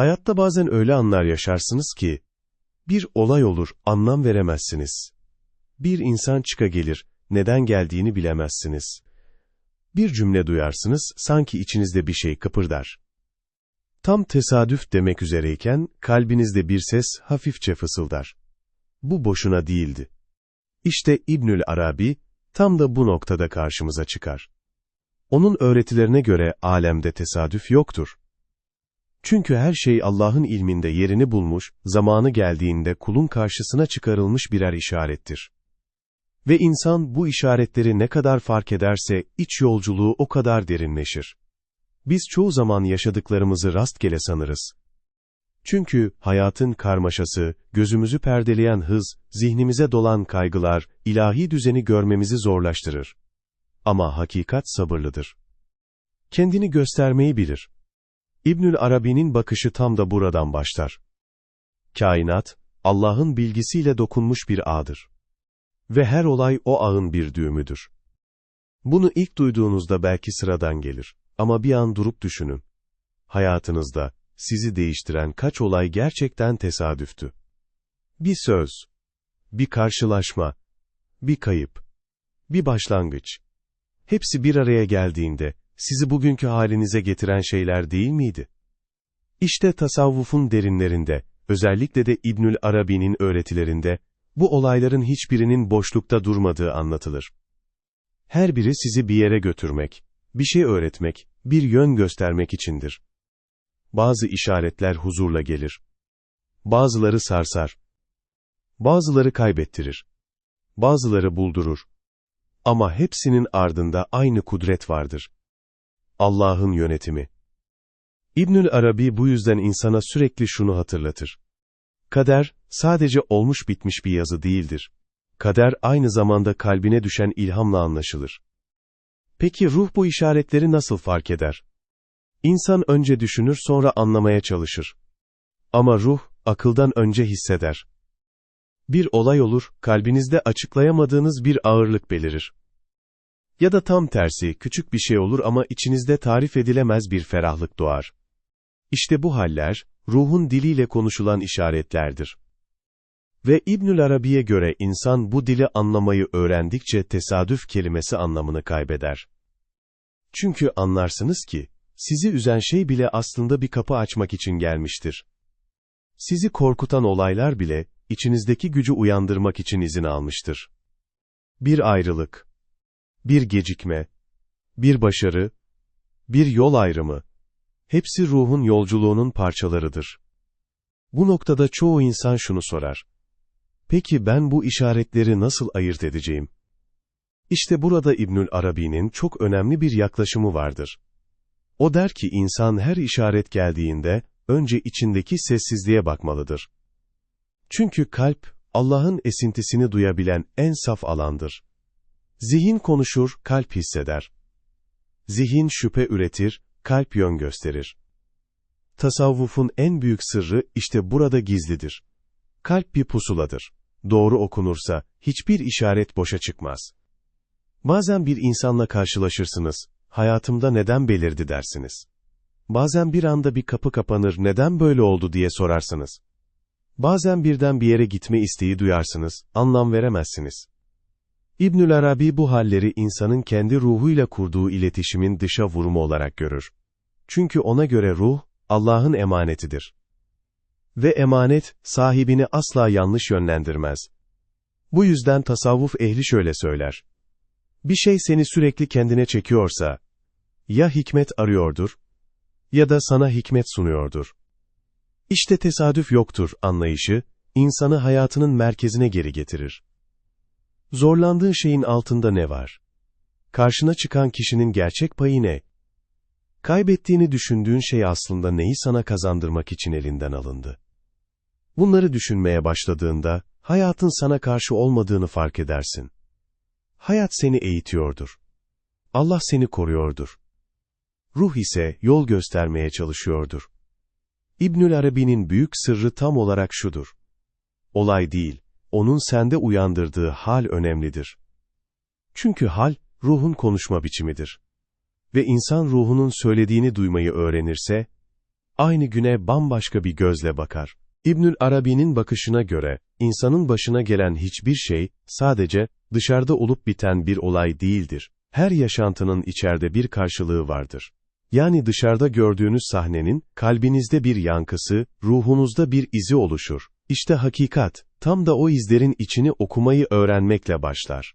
Hayatta bazen öyle anlar yaşarsınız ki, bir olay olur, anlam veremezsiniz. Bir insan çıka gelir, neden geldiğini bilemezsiniz. Bir cümle duyarsınız, sanki içinizde bir şey kıpırdar. Tam tesadüf demek üzereyken, kalbinizde bir ses hafifçe fısıldar. Bu boşuna değildi. İşte İbnül Arabi, tam da bu noktada karşımıza çıkar. Onun öğretilerine göre alemde tesadüf yoktur. Çünkü her şey Allah'ın ilminde yerini bulmuş, zamanı geldiğinde kulun karşısına çıkarılmış birer işarettir. Ve insan bu işaretleri ne kadar fark ederse, iç yolculuğu o kadar derinleşir. Biz çoğu zaman yaşadıklarımızı rastgele sanırız. Çünkü hayatın karmaşası, gözümüzü perdeleyen hız, zihnimize dolan kaygılar, ilahi düzeni görmemizi zorlaştırır. Ama hakikat sabırlıdır. Kendini göstermeyi bilir. İbnül Arabi'nin bakışı tam da buradan başlar. Kainat, Allah'ın bilgisiyle dokunmuş bir ağdır. Ve her olay o ağın bir düğümüdür. Bunu ilk duyduğunuzda belki sıradan gelir. Ama bir an durup düşünün. Hayatınızda, sizi değiştiren kaç olay gerçekten tesadüftü? Bir söz, bir karşılaşma, bir kayıp, bir başlangıç. Hepsi bir araya geldiğinde, sizi bugünkü halinize getiren şeyler değil miydi? İşte tasavvufun derinlerinde, özellikle de İbnül Arabi'nin öğretilerinde, bu olayların hiçbirinin boşlukta durmadığı anlatılır. Her biri sizi bir yere götürmek, bir şey öğretmek, bir yön göstermek içindir. Bazı işaretler huzurla gelir. Bazıları sarsar. Bazıları kaybettirir. Bazıları buldurur. Ama hepsinin ardında aynı kudret vardır. Allah'ın yönetimi. İbnül Arabi bu yüzden insana sürekli şunu hatırlatır. Kader, sadece olmuş bitmiş bir yazı değildir. Kader aynı zamanda kalbine düşen ilhamla anlaşılır. Peki ruh bu işaretleri nasıl fark eder? İnsan önce düşünür sonra anlamaya çalışır. Ama ruh, akıldan önce hisseder. Bir olay olur, kalbinizde açıklayamadığınız bir ağırlık belirir. Ya da tam tersi, küçük bir şey olur ama içinizde tarif edilemez bir ferahlık doğar. İşte bu haller, ruhun diliyle konuşulan işaretlerdir. Ve İbnül Arabi'ye göre insan bu dili anlamayı öğrendikçe tesadüf kelimesi anlamını kaybeder. Çünkü anlarsınız ki, sizi üzen şey bile aslında bir kapı açmak için gelmiştir. Sizi korkutan olaylar bile, içinizdeki gücü uyandırmak için izin almıştır. Bir ayrılık, bir gecikme, bir başarı, bir yol ayrımı, hepsi ruhun yolculuğunun parçalarıdır. Bu noktada çoğu insan şunu sorar. Peki ben bu işaretleri nasıl ayırt edeceğim? İşte burada İbnül Arabi'nin çok önemli bir yaklaşımı vardır. O der ki insan her işaret geldiğinde, önce içindeki sessizliğe bakmalıdır. Çünkü kalp, Allah'ın esintisini duyabilen en saf alandır. Zihin konuşur, kalp hisseder. Zihin şüphe üretir, kalp yön gösterir. Tasavvufun en büyük sırrı işte burada gizlidir. Kalp bir pusuladır. Doğru okunursa, hiçbir işaret boşa çıkmaz. Bazen bir insanla karşılaşırsınız, hayatımda neden belirdi dersiniz. Bazen bir anda bir kapı kapanır, neden böyle oldu diye sorarsınız. Bazen birden bir yere gitme isteği duyarsınız, anlam veremezsiniz. İbnül Arabi bu halleri insanın kendi ruhuyla kurduğu iletişimin dışa vurumu olarak görür. Çünkü ona göre ruh, Allah'ın emanetidir. Ve emanet, sahibini asla yanlış yönlendirmez. Bu yüzden tasavvuf ehli şöyle söyler. Bir şey seni sürekli kendine çekiyorsa, ya hikmet arıyordur, ya da sana hikmet sunuyordur. İşte tesadüf yoktur anlayışı, insanı hayatının merkezine geri getirir. Zorlandığın şeyin altında ne var? Karşına çıkan kişinin gerçek payı ne? Kaybettiğini düşündüğün şey aslında neyi sana kazandırmak için elinden alındı? Bunları düşünmeye başladığında, hayatın sana karşı olmadığını fark edersin. Hayat seni eğitiyordur. Allah seni koruyordur. Ruh ise yol göstermeye çalışıyordur. İbnül Arabi'nin büyük sırrı tam olarak şudur. Olay değil, onun sende uyandırdığı hal önemlidir. Çünkü hal, ruhun konuşma biçimidir. Ve insan ruhunun söylediğini duymayı öğrenirse, aynı güne bambaşka bir gözle bakar. İbnül Arabi'nin bakışına göre, insanın başına gelen hiçbir şey, sadece, dışarıda olup biten bir olay değildir. Her yaşantının içeride bir karşılığı vardır. Yani dışarıda gördüğünüz sahnenin, kalbinizde bir yankısı, ruhunuzda bir izi oluşur. İşte hakikat, tam da o izlerin içini okumayı öğrenmekle başlar.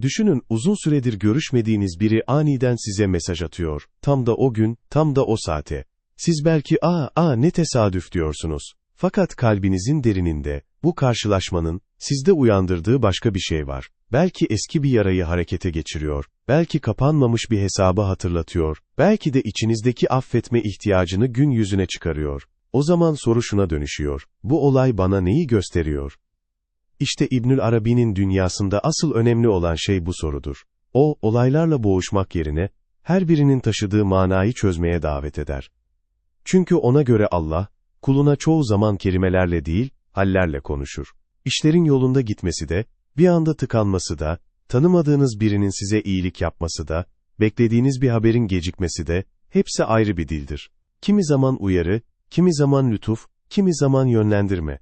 Düşünün uzun süredir görüşmediğiniz biri aniden size mesaj atıyor. Tam da o gün, tam da o saate. Siz belki aa aa ne tesadüf diyorsunuz. Fakat kalbinizin derininde, bu karşılaşmanın, sizde uyandırdığı başka bir şey var. Belki eski bir yarayı harekete geçiriyor, belki kapanmamış bir hesabı hatırlatıyor, belki de içinizdeki affetme ihtiyacını gün yüzüne çıkarıyor. O zaman soru şuna dönüşüyor, bu olay bana neyi gösteriyor? İşte İbnül Arabi'nin dünyasında asıl önemli olan şey bu sorudur. O, olaylarla boğuşmak yerine, her birinin taşıdığı manayı çözmeye davet eder. Çünkü ona göre Allah, kuluna çoğu zaman kelimelerle değil, hallerle konuşur. İşlerin yolunda gitmesi de, bir anda tıkanması da, tanımadığınız birinin size iyilik yapması da, beklediğiniz bir haberin gecikmesi de, hepsi ayrı bir dildir. Kimi zaman uyarı, kimi zaman lütuf, kimi zaman yönlendirme.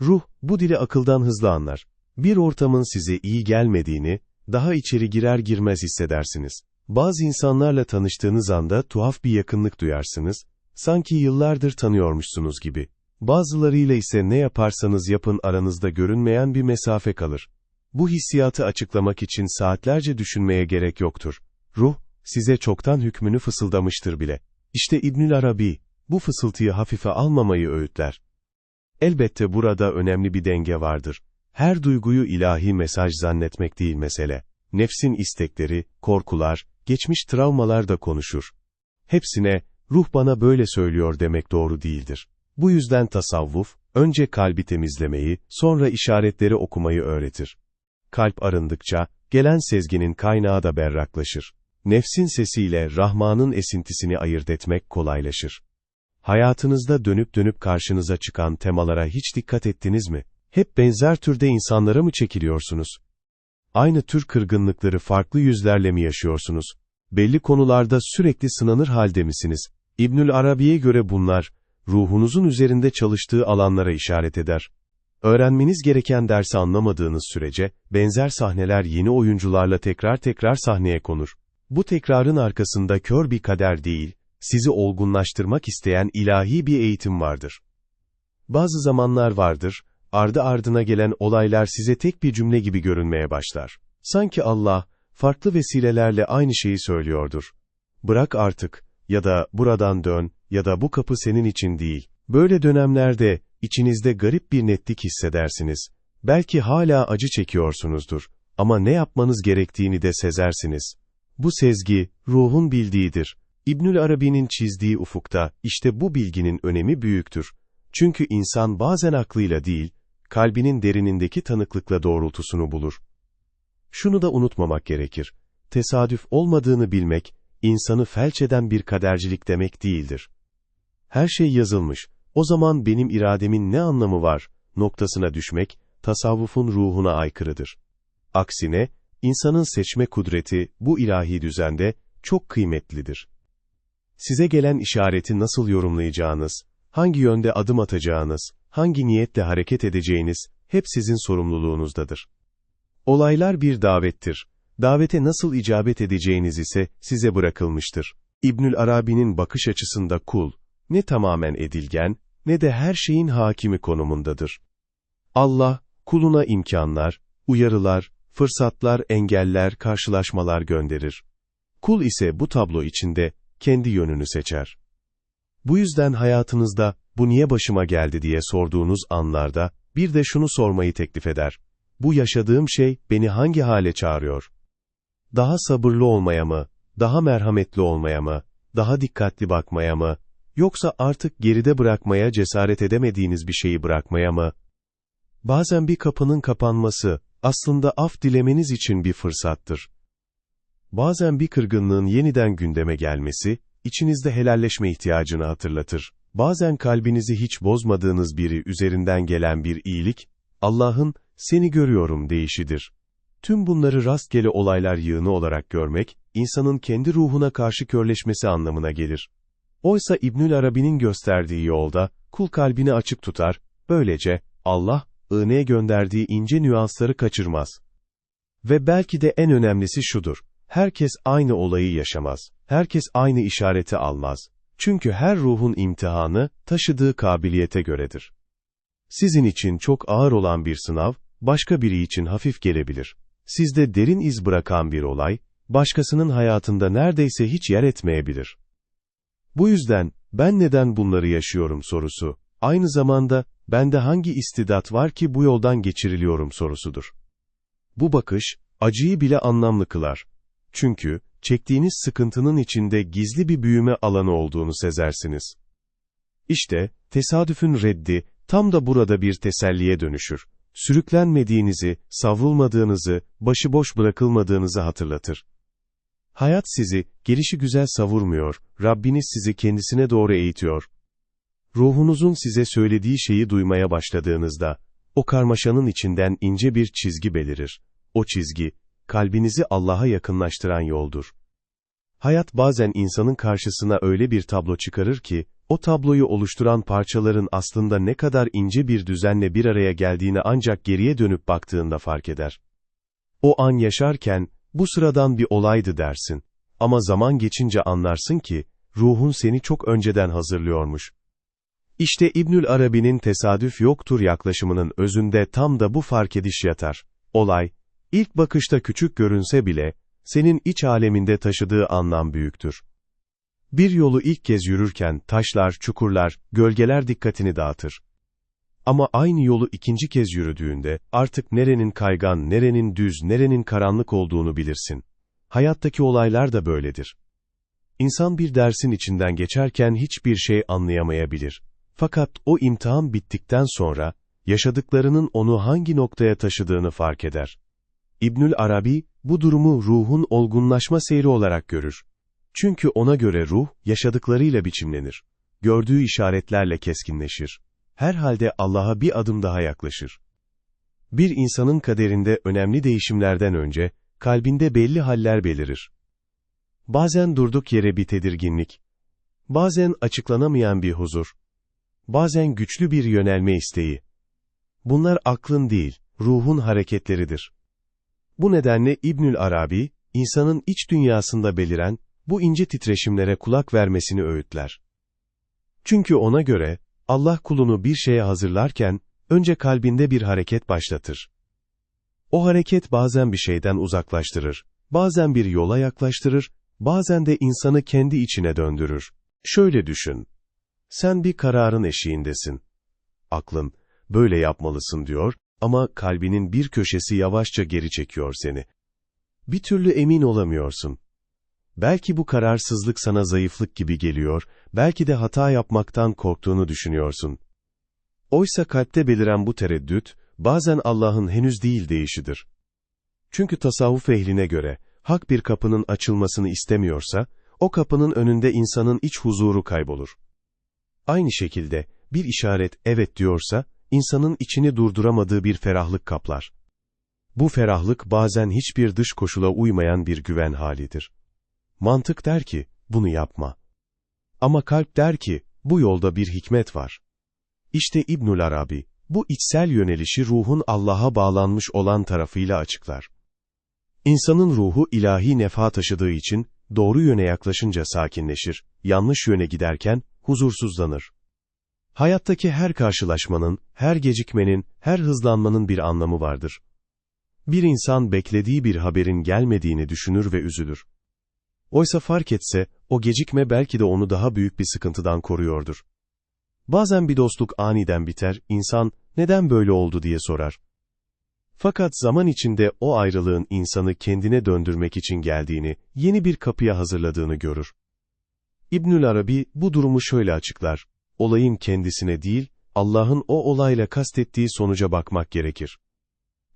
Ruh, bu dili akıldan hızlı anlar. Bir ortamın size iyi gelmediğini, daha içeri girer girmez hissedersiniz. Bazı insanlarla tanıştığınız anda tuhaf bir yakınlık duyarsınız, sanki yıllardır tanıyormuşsunuz gibi. Bazılarıyla ise ne yaparsanız yapın aranızda görünmeyen bir mesafe kalır. Bu hissiyatı açıklamak için saatlerce düşünmeye gerek yoktur. Ruh, size çoktan hükmünü fısıldamıştır bile. İşte İbnül Arabi, bu fısıltıyı hafife almamayı öğütler. Elbette burada önemli bir denge vardır. Her duyguyu ilahi mesaj zannetmek değil mesele. Nefsin istekleri, korkular, geçmiş travmalar da konuşur. Hepsine, ruh bana böyle söylüyor demek doğru değildir. Bu yüzden tasavvuf, önce kalbi temizlemeyi, sonra işaretleri okumayı öğretir. Kalp arındıkça, gelen sezginin kaynağı da berraklaşır. Nefsin sesiyle Rahman'ın esintisini ayırt etmek kolaylaşır. Hayatınızda dönüp dönüp karşınıza çıkan temalara hiç dikkat ettiniz mi? Hep benzer türde insanlara mı çekiliyorsunuz? Aynı tür kırgınlıkları farklı yüzlerle mi yaşıyorsunuz? Belli konularda sürekli sınanır halde misiniz? İbnül Arabi'ye göre bunlar, ruhunuzun üzerinde çalıştığı alanlara işaret eder. Öğrenmeniz gereken dersi anlamadığınız sürece, benzer sahneler yeni oyuncularla tekrar tekrar sahneye konur. Bu tekrarın arkasında kör bir kader değil, sizi olgunlaştırmak isteyen ilahi bir eğitim vardır. Bazı zamanlar vardır, ardı ardına gelen olaylar size tek bir cümle gibi görünmeye başlar. Sanki Allah, farklı vesilelerle aynı şeyi söylüyordur. Bırak artık, ya da buradan dön, ya da bu kapı senin için değil. Böyle dönemlerde, içinizde garip bir netlik hissedersiniz. Belki hala acı çekiyorsunuzdur. Ama ne yapmanız gerektiğini de sezersiniz. Bu sezgi, ruhun bildiğidir. İbnül Arabi'nin çizdiği ufukta, işte bu bilginin önemi büyüktür. Çünkü insan bazen aklıyla değil, kalbinin derinindeki tanıklıkla doğrultusunu bulur. Şunu da unutmamak gerekir. Tesadüf olmadığını bilmek, insanı felç eden bir kadercilik demek değildir. Her şey yazılmış, o zaman benim irademin ne anlamı var, noktasına düşmek, tasavvufun ruhuna aykırıdır. Aksine, insanın seçme kudreti, bu ilahi düzende, çok kıymetlidir. Size gelen işareti nasıl yorumlayacağınız, hangi yönde adım atacağınız, hangi niyetle hareket edeceğiniz, hep sizin sorumluluğunuzdadır. Olaylar bir davettir. Davete nasıl icabet edeceğiniz ise size bırakılmıştır. İbnül Arabi'nin bakış açısında kul, ne tamamen edilgen, ne de her şeyin hakimi konumundadır. Allah, kuluna imkanlar, uyarılar, fırsatlar, engeller, karşılaşmalar gönderir. Kul ise bu tablo içinde, kendi yönünü seçer. Bu yüzden hayatınızda, bu niye başıma geldi diye sorduğunuz anlarda, bir de şunu sormayı teklif eder. Bu yaşadığım şey, beni hangi hale çağırıyor? Daha sabırlı olmaya mı, daha merhametli olmaya mı, daha dikkatli bakmaya mı, yoksa artık geride bırakmaya cesaret edemediğiniz bir şeyi bırakmaya mı? Bazen bir kapının kapanması, aslında af dilemeniz için bir fırsattır. Bazen bir kırgınlığın yeniden gündeme gelmesi, içinizde helalleşme ihtiyacını hatırlatır. Bazen kalbinizi hiç bozmadığınız biri üzerinden gelen bir iyilik, Allah'ın, seni görüyorum deyişidir. Tüm bunları rastgele olaylar yığını olarak görmek, insanın kendi ruhuna karşı körleşmesi anlamına gelir. Oysa İbnül Arabi'nin gösterdiği yolda, kul kalbini açık tutar, böylece, Allah, iğneye gönderdiği ince nüansları kaçırmaz. Ve belki de en önemlisi şudur, herkes aynı olayı yaşamaz, herkes aynı işareti almaz. Çünkü her ruhun imtihanı, taşıdığı kabiliyete göredir. Sizin için çok ağır olan bir sınav, başka biri için hafif gelebilir. Sizde derin iz bırakan bir olay, başkasının hayatında neredeyse hiç yer etmeyebilir. Bu yüzden, ben neden bunları yaşıyorum sorusu, aynı zamanda, bende hangi istidat var ki bu yoldan geçiriliyorum sorusudur. Bu bakış, acıyı bile anlamlı kılar. Çünkü, çektiğiniz sıkıntının içinde gizli bir büyüme alanı olduğunu sezersiniz. İşte, tesadüfün reddi, tam da burada bir teselliye dönüşür. Sürüklenmediğinizi, savrulmadığınızı, başıboş bırakılmadığınızı hatırlatır. Hayat sizi, gelişi güzel savurmuyor, Rabbiniz sizi kendisine doğru eğitiyor. Ruhunuzun size söylediği şeyi duymaya başladığınızda, o karmaşanın içinden ince bir çizgi belirir. O çizgi, kalbinizi Allah'a yakınlaştıran yoldur. Hayat bazen insanın karşısına öyle bir tablo çıkarır ki, o tabloyu oluşturan parçaların aslında ne kadar ince bir düzenle bir araya geldiğini ancak geriye dönüp baktığında fark eder. O an yaşarken, bu sıradan bir olaydı dersin. Ama zaman geçince anlarsın ki, ruhun seni çok önceden hazırlıyormuş. İşte İbnül Arabi'nin tesadüf yoktur yaklaşımının özünde tam da bu fark ediş yatar. Olay, ilk bakışta küçük görünse bile, senin iç aleminde taşıdığı anlam büyüktür. Bir yolu ilk kez yürürken taşlar, çukurlar, gölgeler dikkatini dağıtır. Ama aynı yolu ikinci kez yürüdüğünde, artık nerenin kaygan, nerenin düz, nerenin karanlık olduğunu bilirsin. Hayattaki olaylar da böyledir. İnsan bir dersin içinden geçerken hiçbir şey anlayamayabilir. Fakat o imtihan bittikten sonra, yaşadıklarının onu hangi noktaya taşıdığını fark eder. İbnül Arabi, bu durumu ruhun olgunlaşma seyri olarak görür. Çünkü ona göre ruh, yaşadıklarıyla biçimlenir. Gördüğü işaretlerle keskinleşir. Herhalde Allah'a bir adım daha yaklaşır. Bir insanın kaderinde önemli değişimlerden önce, kalbinde belli haller belirir. Bazen durduk yere bir tedirginlik, bazen açıklanamayan bir huzur, bazen güçlü bir yönelme isteği. Bunlar aklın değil, ruhun hareketleridir. Bu nedenle İbnül Arabi, insanın iç dünyasında beliren, bu ince titreşimlere kulak vermesini öğütler. Çünkü ona göre, Allah kulunu bir şeye hazırlarken, önce kalbinde bir hareket başlatır. O hareket bazen bir şeyden uzaklaştırır, bazen bir yola yaklaştırır, bazen de insanı kendi içine döndürür. Şöyle düşün. Sen bir kararın eşiğindesin. Aklın, böyle yapmalısın diyor ama kalbinin bir köşesi yavaşça geri çekiyor seni. Bir türlü emin olamıyorsun. Belki bu kararsızlık sana zayıflık gibi geliyor, belki de hata yapmaktan korktuğunu düşünüyorsun. Oysa kalpte beliren bu tereddüt, bazen Allah'ın henüz değil deyişidir. Çünkü tasavvuf ehline göre, hak bir kapının açılmasını istemiyorsa, o kapının önünde insanın iç huzuru kaybolur. Aynı şekilde, bir işaret evet diyorsa, insanın içini durduramadığı bir ferahlık kaplar. Bu ferahlık bazen hiçbir dış koşula uymayan bir güven halidir. Mantık der ki, bunu yapma. Ama kalp der ki, bu yolda bir hikmet var. İşte İbnül Arabi, bu içsel yönelişi ruhun Allah'a bağlanmış olan tarafıyla açıklar. İnsanın ruhu ilahi nefa taşıdığı için, doğru yöne yaklaşınca sakinleşir, yanlış yöne giderken, huzursuzlanır. Hayattaki her karşılaşmanın, her gecikmenin, her hızlanmanın bir anlamı vardır. Bir insan beklediği bir haberin gelmediğini düşünür ve üzülür. Oysa fark etse, o gecikme belki de onu daha büyük bir sıkıntıdan koruyordur. Bazen bir dostluk aniden biter, insan, neden böyle oldu diye sorar. Fakat zaman içinde o ayrılığın insanı kendine döndürmek için geldiğini, yeni bir kapıya hazırladığını görür. İbnül Arabi, bu durumu şöyle açıklar. Olayın kendisine değil, Allah'ın o olayla kastettiği sonuca bakmak gerekir.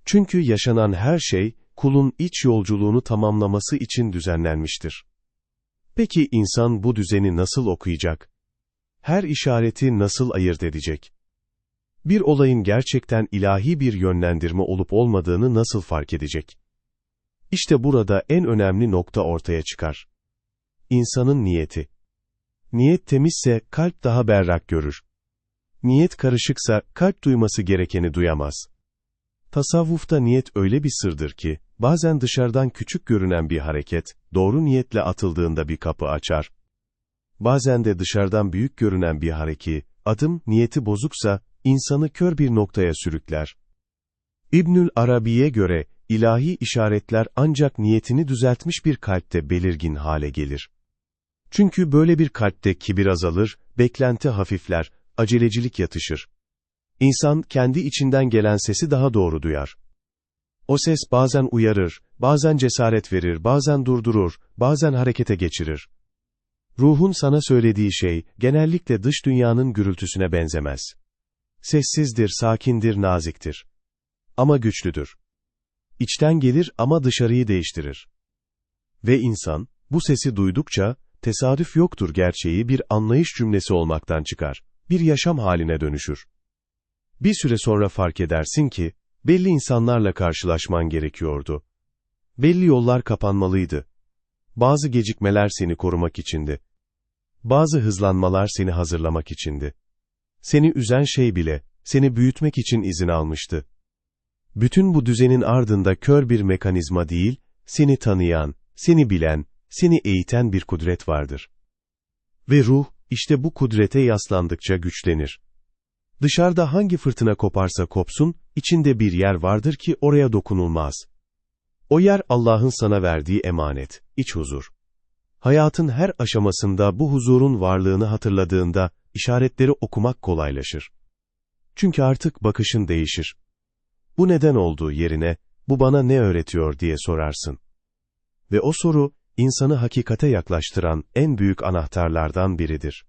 Çünkü yaşanan her şey, kulun iç yolculuğunu tamamlaması için düzenlenmiştir. Peki insan bu düzeni nasıl okuyacak? Her işareti nasıl ayırt edecek? Bir olayın gerçekten ilahi bir yönlendirme olup olmadığını nasıl fark edecek? İşte burada en önemli nokta ortaya çıkar. İnsanın niyeti. Niyet temizse kalp daha berrak görür. Niyet karışıksa kalp duyması gerekeni duyamaz. Tasavvufta niyet öyle bir sırdır ki, bazen dışarıdan küçük görünen bir hareket, doğru niyetle atıldığında bir kapı açar. Bazen de dışarıdan büyük görünen bir hareki, adım, niyeti bozuksa, insanı kör bir noktaya sürükler. İbnül Arabi'ye göre, ilahi işaretler ancak niyetini düzeltmiş bir kalpte belirgin hale gelir. Çünkü böyle bir kalpte kibir azalır, beklenti hafifler, acelecilik yatışır. İnsan kendi içinden gelen sesi daha doğru duyar. O ses bazen uyarır, bazen cesaret verir, bazen durdurur, bazen harekete geçirir. Ruhun sana söylediği şey, genellikle dış dünyanın gürültüsüne benzemez. Sessizdir, sakindir, naziktir. Ama güçlüdür. İçten gelir ama dışarıyı değiştirir. Ve insan, bu sesi duydukça, tesadüf yoktur gerçeği bir anlayış cümlesi olmaktan çıkar, bir yaşam haline dönüşür. Bir süre sonra fark edersin ki, belli insanlarla karşılaşman gerekiyordu. Belli yollar kapanmalıydı. Bazı gecikmeler seni korumak içindi. Bazı hızlanmalar seni hazırlamak içindi. Seni üzen şey bile, seni büyütmek için izin almıştı. Bütün bu düzenin ardında kör bir mekanizma değil, seni tanıyan, seni bilen, seni eğiten bir kudret vardır. Ve ruh, işte bu kudrete yaslandıkça güçlenir. Dışarıda hangi fırtına koparsa kopsun, içinde bir yer vardır ki oraya dokunulmaz. O yer Allah'ın sana verdiği emanet, iç huzur. Hayatın her aşamasında bu huzurun varlığını hatırladığında, işaretleri okumak kolaylaşır. Çünkü artık bakışın değişir. Bu neden olduğu yerine, bu bana ne öğretiyor diye sorarsın. Ve o soru, insanı hakikate yaklaştıran en büyük anahtarlardan biridir.